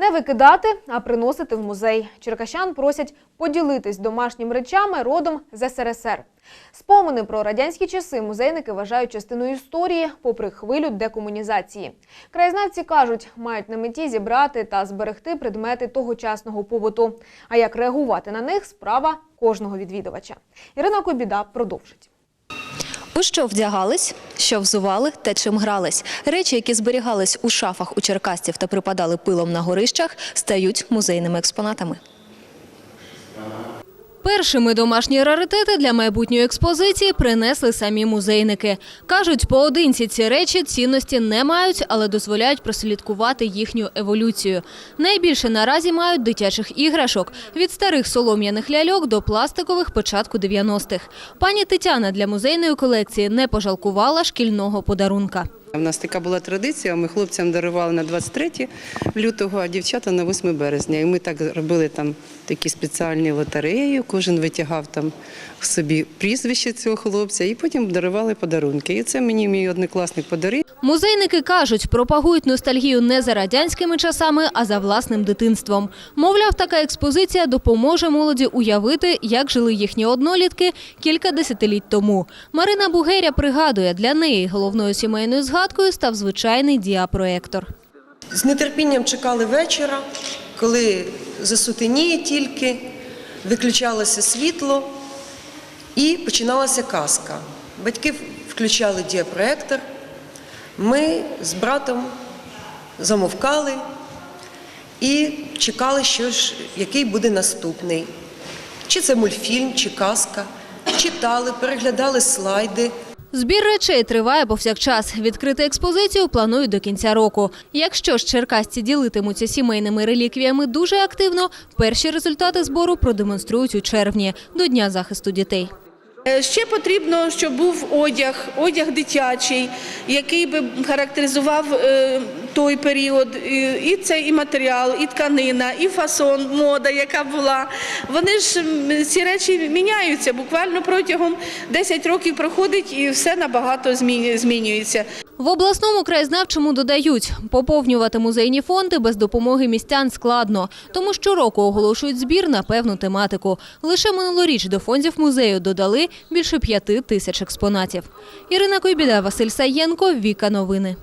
Не викидати, а приносити в музей. Черкащан просять поділитись домашніми речами родом з СРСР. Спомини про радянські часи музейники вважають частиною історії, попри хвилю декомунізації. Краєзнавці кажуть, мають на меті зібрати та зберегти предмети тогочасного побуту. А як реагувати на них справа кожного відвідувача. Ірина Кобіда продовжить. У що вдягались, що взували та чим грались. Речі, які зберігались у шафах у черкасців та припадали пилом на горищах, стають музейними експонатами. Першими домашні раритети для майбутньої експозиції принесли самі музейники. Кажуть, поодинці ці речі цінності не мають, але дозволяють прослідкувати їхню еволюцію. Найбільше наразі мають дитячих іграшок – від старих солом'яних ляльок до пластикових початку 90-х. Пані Тетяна для музейної колекції не пожалкувала шкільного подарунка. У нас така була традиція. Ми хлопцям дарували на 23 лютого, а дівчата на 8 березня. І ми так робили там такі спеціальні лотереї. Кожен витягав там собі прізвище цього хлопця, і потім дарували подарунки. І це мені мій однокласник подарив. Музейники кажуть, пропагують ностальгію не за радянськими часами, а за власним дитинством. Мовляв, така експозиція допоможе молоді уявити, як жили їхні однолітки кілька десятиліть тому. Марина Бугеря пригадує, для неї головною сімейною згадкою став звичайний діапроектор. З нетерпінням чекали вечора, коли засутеніє тільки, виключалося світло і починалася казка. Батьки включали діапроектор, ми з братом замовкали і чекали, що ж, який буде наступний. Чи це мультфільм, чи казка. Читали, переглядали слайди. Збір речей триває повсякчас. Відкрити експозицію планують до кінця року. Якщо ж черкасці ділитимуться сімейними реліквіями дуже активно, перші результати збору продемонструють у червні до Дня захисту дітей. Е, Ще потрібно, щоб був одяг, одяг дитячий, який би характеризував е, той період. І- це і матеріал, і тканина, і фасон, мода, яка була. Вони ж ці речі міняються. Буквально протягом 10 років проходить і все набагато зміню- змінюється. В обласному краєзнавчому додають, поповнювати музейні фонди без допомоги містян складно, тому щороку оголошують збір на певну тематику. Лише минулоріч до фондів музею додали більше п'яти тисяч експонатів. Ірина Койбіда, Василь Саєнко, Віка Новини.